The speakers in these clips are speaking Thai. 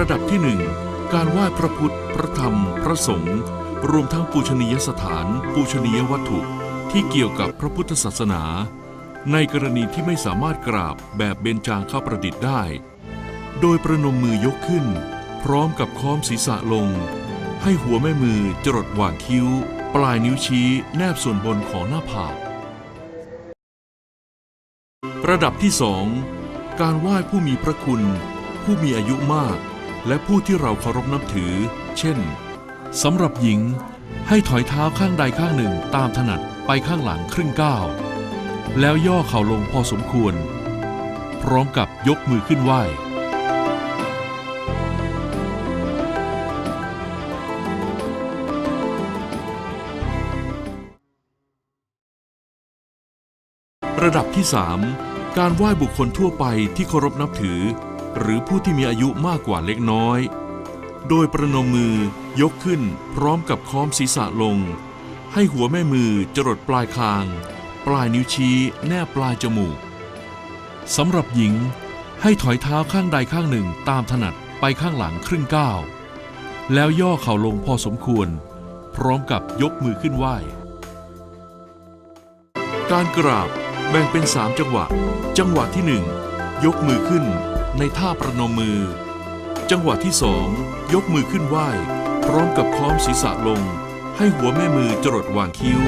ระดับที่หนึ่งการไหว้พระพุทธ พระธรรม พระสงฆ์รวมทั้งปูชนียสถาน ปูชนียวัตถุที่เกี่ยวกับพระพุทธศาสนา ในกรณีที่ไม่สามารถกราบแบบเบญจางข้าประดิษฐ์ได้ โดยประนมมือยกขึ้น พร้อมกับค้อมศีรษะลง ให้หัวแม่มือจรดหว่างคิ้ว ปลายนิ้วชี้แนบส่วนบนของหน้าผากระดับที่สองการไหว้ผู้มีพระคุณ ผู้มีอายุมาก และผู้ที่เราเคารพนับถือ เช่นสำหรับหญิงให้ถอยเท้าข้างใดข้างหนึ่งตามถนัดไปข้างหลังครึ่งก้าวแล้วย่อเข่าลงพอสมควร พร้อมกับยกมือขึ้นไหว้ระดับที่ 3 การไหว้บุคคลทั่วไปที่เคารพนับถือ หรือผู้ที่มีอายุมากกว่าเล็กน้อย โดยประนมมือยกขึ้นพร้อมกับค้อมศีรษะลง ให้หัวแม่มือจรดปลายคาง ปลายนิ้วชี้แนบปลายจมูกสำหรับหญิงให้ถอยเท้าข้างใดข้างหนึ่งตามถนัดไปข้างหลังครึ่งก้าว แล้วย่อเข่าลงพอสมควร พร้อมกับยกมือขึ้นไหว้ การกราบแบ่งเป็น3จังหวะ จังหวะที่1ยกมือขึ้น ในท่าประนมมือ จังหวะที่2ยกมือขึ้นไหว้พร้อมกับค้อมศีรษะลง ให้หัวแม่มือจรดวางคิ้ว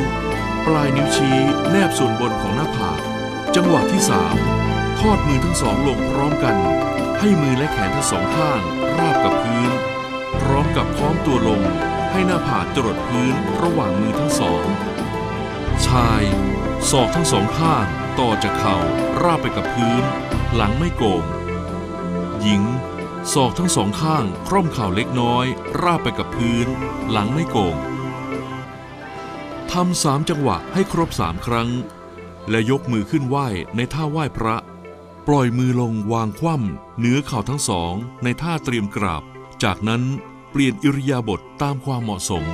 ปลายนิ้วชี้แนบส่วนบนของหน้าผากจังหวะที่3ทอดมือทั้งสองลงพร้อมกัน ให้มือและแขนทั้งสองข้าง ราบกับพื้น พร้อมกับค้อมตัวลง ให้หน้าผากจรดพื้นระหว่างมือทั้งสอง ชายศอกทั้งสองข้าง ต่อจากเข่าราบไปกับพื้น หลังไม่โก่ง หญิง ศอกทั้งสองข้างคร่อมเข่าเล็กน้อย ราบไปกับพื้น หลังไม่โก่งทำสามจังหวะให้ครบสามครั้ง และยกมือขึ้นไหว้ในท่าไหว้พระ ปล่อยมือลงวางคว่ำเหนือเข่าทั้งสองในท่าเตรียมกราบ จากนั้นเปลี่ยนอิริยาบถตามความเหมาะสม